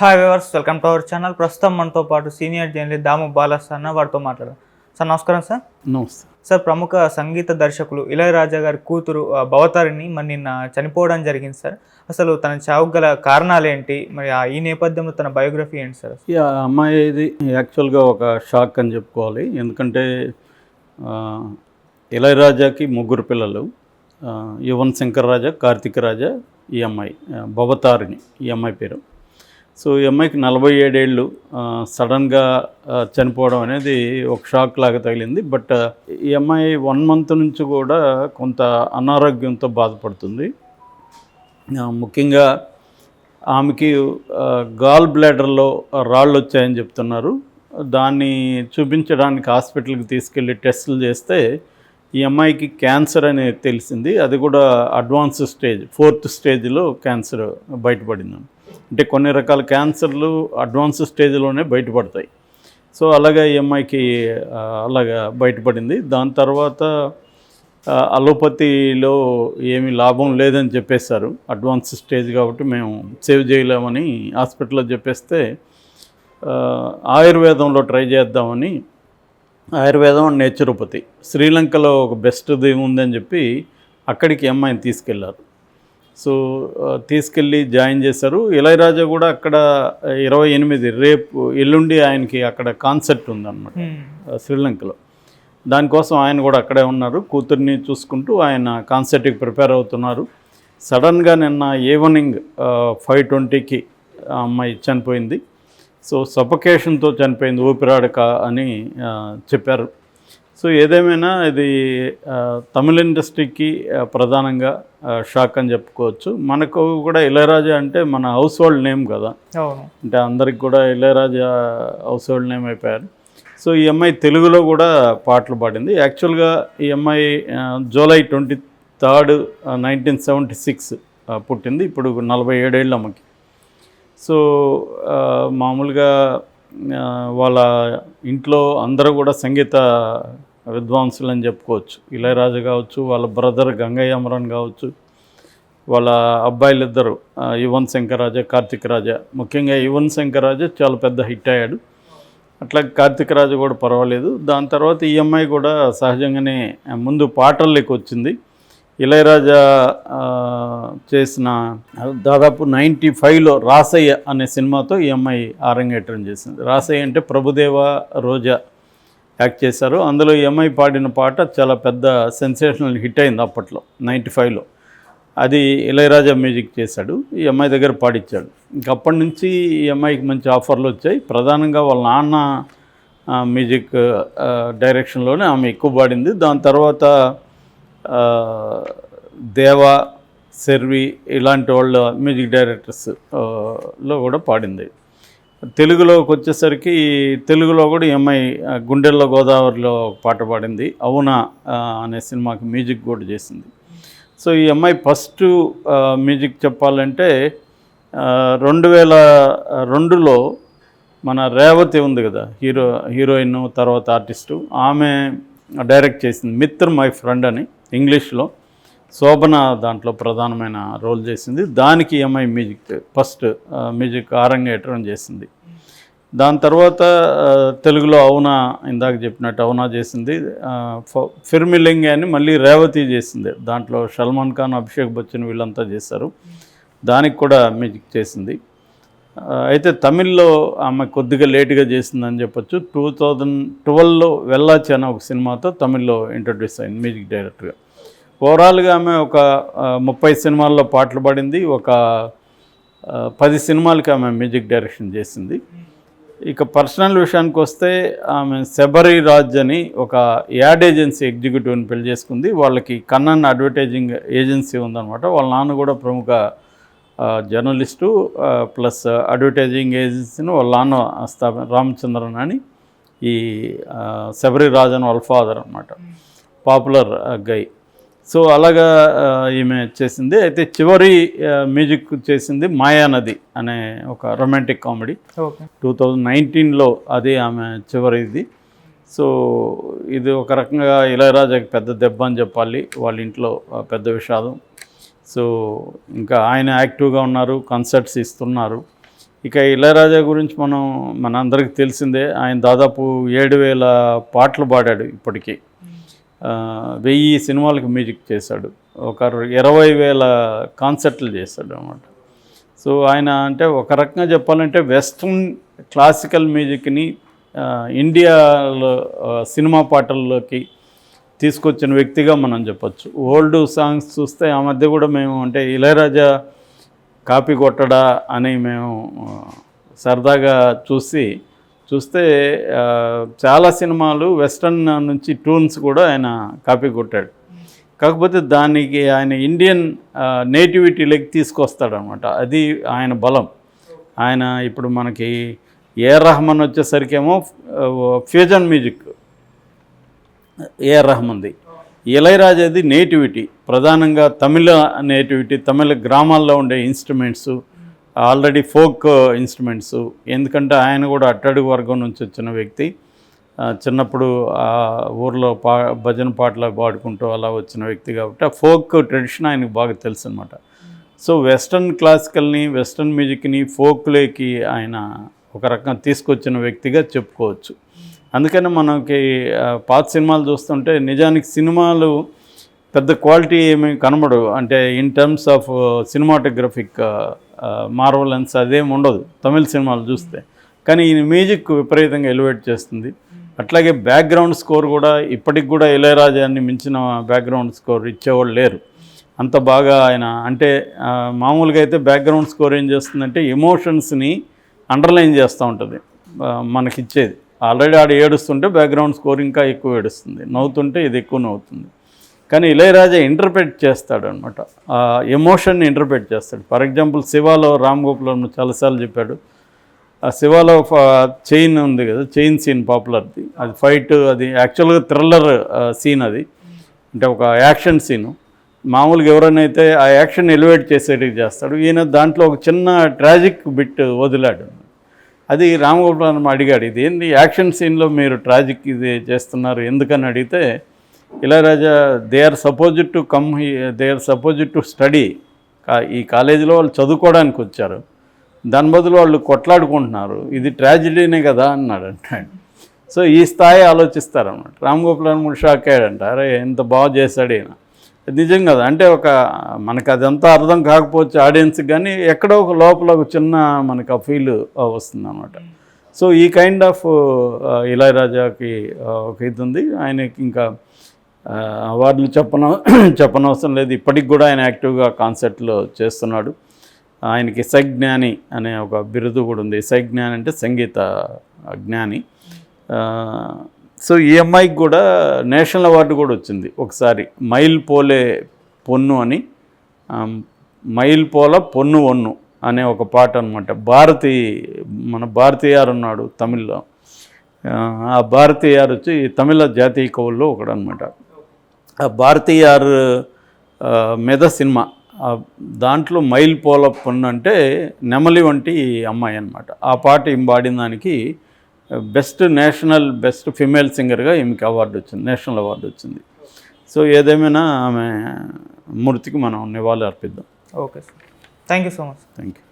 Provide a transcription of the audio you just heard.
Hi viewers welcome to our channel ప్రస్తుతం మనతో పాటు సీనియర్ జర్నలిస్ట్ దాము బాలస్ అన్న వారితో మాట్లాడదాం. సార్ నమస్కారం సార్. నమస్తే. సార్ ప్రముఖ సంగీత దర్శకులు ఇళయరాజా గారి కూతురు ఆ, భవతారిణి మరి నిన్న చనిపోవడం జరిగింది సార్. అసలు తన చావుకు గల కారణాలు ఏంటి? మరి ఆ- ఈ నేపథ్యంలో తన బయోగ్రఫీ ఏంటి సార్? అమ్మాయి ఇది యాక్చువల్గా ఒక షాక్ అని చెప్పుకోవాలి. ఎందుకంటే ఇళయరాజాకి ముగ్గురు పిల్లలు యువన్ శంకర్ రాజా కార్తిక్ రాజా ఈ అమ్మాయి భవతారిణి ఈ అమ్మాయి పేరు. సో ఈ అమ్మాయికి నలభై ఏడేళ్ళు సడన్గా చనిపోవడం అనేది ఒక షాక్ లాగా తగిలింది. బట్ ఈ అమ్మాయి వన్ మంత్ నుంచి కూడా కొంత అనారోగ్యంతో బాధపడుతుంది. ముఖ్యంగా ఆమెకి గాల్ బ్లాడర్లో రాళ్ళు వచ్చాయని చెప్తున్నారు. దాన్ని చూపించడానికి హాస్పిటల్కి తీసుకెళ్ళి టెస్టులు చేస్తే ఈ అమ్మాయికి క్యాన్సర్ అని తెలిసింది. అది కూడా అడ్వాన్స్ స్టేజ్ ఫోర్త్ స్టేజ్లో క్యాన్సర్ బయటపడింది. అంటే కొన్ని రకాల క్యాన్సర్లు అడ్వాన్స్ స్టేజ్లోనే బయటపడతాయి. సో అలాగే ఈ అమ్మాయికి అలాగా బయటపడింది. దాని తర్వాత అలోపతిలో ఏమీ లాభం లేదని చెప్పేశారు. అడ్వాన్స్ స్టేజ్ కాబట్టి మేము సేవ్ చేయలేమని హాస్పిటల్లో చెప్పేస్తే ఆయుర్వేదంలో ట్రై చేద్దామని ఆయుర్వేదం అండ్ నేచురోపతి. శ్రీలంకలో ఒక బెస్ట్ది ఉందని చెప్పి అక్కడికి అమ్మాయిని తీసుకెళ్ళారు. సో తీసుకెళ్ళి జాయిన్ చేశారు. ఇళయరాజా కూడా అక్కడ ఇరవై ఎనిమిది రేపు ఎల్లుండి ఆయనకి అక్కడ కాన్సర్ట్ ఉందన్నమాట శ్రీలంకలో. దానికోసం ఆయన కూడా అక్కడే ఉన్నారు కూతుర్ని చూసుకుంటూ ఆయన కాన్సర్ట్కి ప్రిపేర్ అవుతున్నారు. సడన్గా నిన్న ఈవినింగ్ ఫైవ్ ట్వంటీకి అమ్మాయి చనిపోయింది. సో సఫకేషన్తో చనిపోయింది ఊపిరాడక అని చెప్పారు. సో ఏదేమైనా ఇది తమిళ ఇండస్ట్రీకి ప్రధానంగా షాక్ అని చెప్పుకోవచ్చు. మనకు కూడా ఇళయరాజా అంటే మన హౌస్ హోల్డ్ నేమ్ కదా. అంటే అందరికి కూడా ఇళయరాజా హౌస్ హోల్డ్ నేమ్ అయిపోయారు. సో ఈ అమ్మాయి తెలుగులో కూడా పాటలు పాడింది. యాక్చువల్గా ఈ అమ్మాయి July twenty third nineteen seventy six పుట్టింది. ఇప్పుడు నలభై ఏడేళ్ళు అమ్మకి సో మామూలుగా వాళ్ళ ఇంట్లో అందరూ కూడా సంగీత విద్వాంసులు అని చెప్పుకోవచ్చు. ఇళయరాజు కావచ్చు వాళ్ళ బ్రదర్ గంగయ్య అమరన్ కావచ్చు వాళ్ళ అబ్బాయిలు ఇద్దరు యువన్ శంకర్ రాజా కార్తిక్ రాజా. ముఖ్యంగా యువన్ శంకర్ చాలా పెద్ద హిట్ అయ్యాడు. అట్లా కార్తిక్ రాజు కూడా పర్వాలేదు. దాని తర్వాత ఈ అమ్మాయి కూడా సహజంగానే ముందు పాటల్లోకి వచ్చింది. ఇళయరాజా చేసిన దాదాపు నైంటీ ఫైవ్లో రాసయ్య అనే సినిమాతో ఈ అమ్మాయి ఆరంగేట్రం చేసింది. రాసయ్య అంటే ప్రభుదేవ రోజా యాక్ట్ చేశారు. అందులో ఎంఐ పాడిన పాట చాలా పెద్ద సెన్సేషనల్ హిట్ అయింది అప్పట్లో నైంటీ ఫైవ్లో. అది ఇళయరాజా మ్యూజిక్ చేశాడు ఈ అమ్మాయి దగ్గర పాడిచ్చాడు. ఇంక అప్పటి నుంచి ఈ అమ్మాయికి మంచి ఆఫర్లు వచ్చాయి. ప్రధానంగా వాళ్ళ నాన్న మ్యూజిక్ డైరెక్షన్లోనే ఆమె ఎక్కువ పాడింది. దాని తర్వాత దేవ దేవా సెర్వి ఇలాంటి వాళ్ళ మ్యూజిక్ డైరెక్టర్స్లో కూడా పాడింది. తెలుగులోకి వచ్చేసరికి తెలుగులో కూడా ఎంఐ గుండెల్లో గోదావరిలో పాట పాడింది. అవునా అనే సినిమాకి మ్యూజిక్ కూడా చేసింది. సో ఈ అమ్మాయి ఫస్ట్ మ్యూజిక్ చెప్పాలంటే రెండు వేల రెండులో మన రేవతి ఉంది కదా హీరో హీరోయిన్ తర్వాత ఆర్టిస్టు. ఆమె డైరెక్ట్ చేసింది మిత్ర మై ఫ్రెండ్ అని ఇంగ్లీష్లో. శోభన దాంట్లో ప్రధానమైన రోల్ చేసింది. దానికి ఎంఐ మ్యూజిక్ ఫస్ట్ మ్యూజిక్ ఆరంగేట్రం చేసింది. దాని తర్వాత తెలుగులో అవునా ఇందాక చెప్పినట్టు అవునా చేసింది. ఫిర్మిలింగ్ అని మళ్ళీ రేవతి చేసింది. దాంట్లో సల్మాన్ ఖాన్ అభిషేక్ బచ్చన్ వీళ్ళంతా చేశారు. దానికి కూడా మ్యూజిక్ చేసింది. అయితే తమిళ్ళో ఆమె కొద్దిగా లేటుగా చేసిందని చెప్పొచ్చు. టూ థౌజండ్ ట్వెల్వ్లో వెళ్ళాచి అనే ఒక సినిమాతో తమిళ్ళో ఇంట్రడ్యూస్ అయింది మ్యూజిక్ డైరెక్టర్గా. ఓవరాల్గా ఆమె ఒక ముప్పై సినిమాల్లో పాటలు పాడింది ఒక పది సినిమాలకి ఆమె మ్యూజిక్ డైరెక్షన్ చేసింది. ఇక పర్సనల్ విషయానికి వస్తే ఆమె శబరి రాజ్ అని ఒక యాడ్ ఏజెన్సీ ఎగ్జిక్యూటివ్ని పెళ్ళి చేసుకుంది. వాళ్ళకి కన్నన్ అడ్వర్టైజింగ్ ఏజెన్సీ ఉందన్నమాట. వాళ్ళ నాన్న కూడా ప్రముఖ జర్నలిస్టు ప్లస్ అడ్వర్టైజింగ్ ఏజెన్సీని వాళ్ళ నాన్న స్థాపన రామచంద్రన్ అని ఈ శబరి రాజ్ అని వాళ్ళ ఫాదర్ అనమాట పాపులర్ గై. సో అలాగా ఈమె చేసింది. అయితే చివరి మ్యూజిక్ చేసింది మాయానది అనే ఒక రొమాంటిక్ కామెడీ. టూ థౌజండ్ నైన్టీన్లో అది ఆమె చివరిది. సో ఇది ఒక రకంగా ఇళయరాజాకి పెద్ద దెబ్బ అని చెప్పాలి వాళ్ళ ఇంట్లో పెద్ద విషాదం. సో ఇంకా ఆయన యాక్టివ్గా ఉన్నారు కన్సర్ట్స్ ఇస్తున్నారు. ఇక ఇళయరాజా గురించి మనం మన అందరికీ తెలిసిందే ఆయన దాదాపు ఏడు వేల పాటలు పాడాడు ఇప్పటికీ. వెయ్యి సినిమాలకు మ్యూజిక్ చేశాడు. ఒక ఇరవై వేల కాన్సర్ట్లు చేశాడు అనమాట సో ఆయన అంటే ఒక రకంగా చెప్పాలంటే వెస్ట్రన్ క్లాసికల్ మ్యూజిక్ని ఇండియాలో సినిమా పాటల్లోకి తీసుకొచ్చిన వ్యక్తిగా మనం చెప్పొచ్చు. ఓల్డ్ సాంగ్స్ చూస్తే ఆ మధ్య కూడా మేము అంటే ఇళయరాజా కాపీ కొట్టడా అని మేము సరదాగా చూసి చూస్తే చాలా సినిమాలు వెస్ట్రన్ నుంచి ట్యూన్స్ కూడా ఆయన కాపీ కొట్టాడు. కాకపోతే దానికి ఆయన ఇండియన్ నేటివిటీలోకి తీసుకొస్తాడనమాట. అది ఆయన బలం. ఆయన ఇప్పుడు మనకి ఏ రహమాన్ వచ్చేసరికేమో ఫ్యూజన్ మ్యూజిక్. ఏఆర్ రహమాన్ది. ఇళయరాజాది నేటివిటీ. ప్రధానంగా తమిళ నేటివిటీ తమిళ గ్రామాల్లో ఉండే ఇన్స్ట్రుమెంట్స్ ఆల్రెడీ ఫోక్ ఇన్స్ట్రుమెంట్స్ ఎందుకంటే ఆయన కూడా అట్టడుగు వర్గం నుంచి వచ్చిన వ్యక్తి. చిన్నప్పుడు ఆ ఊర్లో పా భజన పాటలు పాడుకుంటూ అలా వచ్చిన వ్యక్తి కాబట్టి ఆ ఫోక్ ట్రెడిషన్ ఆయనకు బాగా తెలుసు అనమాట సో వెస్ట్రన్ క్లాసికల్ని వెస్ట్రన్ మ్యూజిక్ని ఫోక్లోకి ఆయన ఒక రకంగా తీసుకొచ్చిన వ్యక్తిగా చెప్పుకోవచ్చు. అందుకని మనకి పాత సినిమాలు చూస్తుంటే నిజానికి సినిమాలు పెద్ద క్వాలిటీ ఏమి కనబడవు. అంటే in terms of cinematographic marvellence అదేమి ఉండదు. తమిళ సినిమాలు చూస్తే. కానీ ఈయన మ్యూజిక్ విపరీతంగా ఎలివేట్ చేస్తుంది. అట్లాగే బ్యాక్గ్రౌండ్ స్కోర్ కూడా ఇప్పటికి కూడా ఇళయరాజాన్ని మించిన బ్యాక్గ్రౌండ్ స్కోర్ ఇచ్చేవాళ్ళు లేరు. అంత బాగా ఆయన అంటే మామూలుగా అయితే బ్యాక్గ్రౌండ్ స్కోర్ ఏం చేస్తుందంటే ఎమోషన్స్ని అండర్లైన్ చేస్తూ ఉంటుంది. మనకిచ్చేది. ఆల్రెడీ ఆడ ఏడుస్తుంటే బ్యాక్గ్రౌండ్ స్కోర్ ఇంకా ఎక్కువ ఏడుస్తుంది. నవ్వుతుంటే ఇది ఎక్కువ నవ్వుతుంది. కానీ ఇళయరాజా ఇంటర్ప్రిట్ చేస్తాడు అనమాట ఆ ఎమోషన్ని ఇంటర్ప్రిట్ చేస్తాడు. ఫర్ ఎగ్జాంపుల్ శివాలో రామ్ గోపాల్ చాలాసార్లు చెప్పాడు. ఆ శివాలో చైన్ ఉంది కదా చైన్ సీన్ పాపులర్ది అది ఫైట్ అది యాక్చువల్గా థ్రిల్లర్ సీన్ అది. అంటే ఒక యాక్షన్ సీను మామూలుగా ఎవరైనా అయితే ఆ యాక్షన్ ఎలివేట్ చేసేటికి చేస్తాడు. ఈయన దాంట్లో ఒక చిన్న ట్రాజిక్ బిట్ వదిలాడు. అది రామగోపాలం అడిగాడు ఇది ఏంది యాక్షన్ సీన్లో మీరు ట్రాజిక్ ఇది చేస్తున్నారు? ఎందుకని అడిగితే Ilaiyaraaja they are suppose to come they are suppose to study ఈ కాలేజీలో వాళ్ళు చదువుకోవడానికి వచ్చారు. దాని బదులు వాళ్ళు కొట్లాడుకుంటున్నారు. ఇది ట్రాజిడీనే కదా అన్నాడు అంటాడు. సో ఈ స్థాయి ఆలోచిస్తారన్నమాట. రామ్ గోపాల్ కూడా షాక్ అయ్యాడంట. అరే ఎంత బాగా చేశాడు ఈయన. నిజం కదా అంటే ఒక మనకు అదంతా అర్థం కాకపోవచ్చు ఆడియన్స్కి కానీ ఎక్కడో ఒక లోపల ఒక చిన్న మనకు ఆ ఫీల్ వస్తుంది అనమాట సో ఈ కైండ్ ఆఫ్ ఇళయరాజాకి ఒక ఇది ఉంది. ఆయనకి ఇంకా అవార్డులు చెప్పన చెప్పనవసరం లేదు. ఇప్పటికి కూడా ఆయన యాక్టివ్గా కాన్సర్ట్లో చేస్తున్నాడు. ఆయనకి సజ్ఞాని అనే ఒక బిరుదు కూడా ఉంది. సజ్ఞాని అంటే సంగీత జ్ఞాని. సో ఈ అమ్మాయికి కూడా నేషనల్ అవార్డు కూడా వచ్చింది. ఒకసారి మైల్ పోలే పొన్ను అని. మైల్ పోల పొన్ను ఒన్ను అనే ఒక పాట అనమాట భారతి మన భారతీయారు ఉన్నాడు తమిళ్ళో. ఆ, భారతీయారు వచ్చి తమిళ జాతీయ కవుల్లో ఒకడనమాట భారతీయార్ మీద సినిమా. దాంట్లో మైల్ పోల పొన్ను అంటే నెమలి వంటి అమ్మాయి అనమాట ఆ పాట ఈమె పాడిన దానికి బెస్ట్ నేషనల్ బెస్ట్ ఫిమేల్ సింగర్గా ఈమెకి అవార్డు వచ్చింది నేషనల్ అవార్డు వచ్చింది. సో ఏదేమైనా ఆమె మూర్తికి మనం నివాళి అర్పిద్దాం okay sir. Thank you so much. Thank you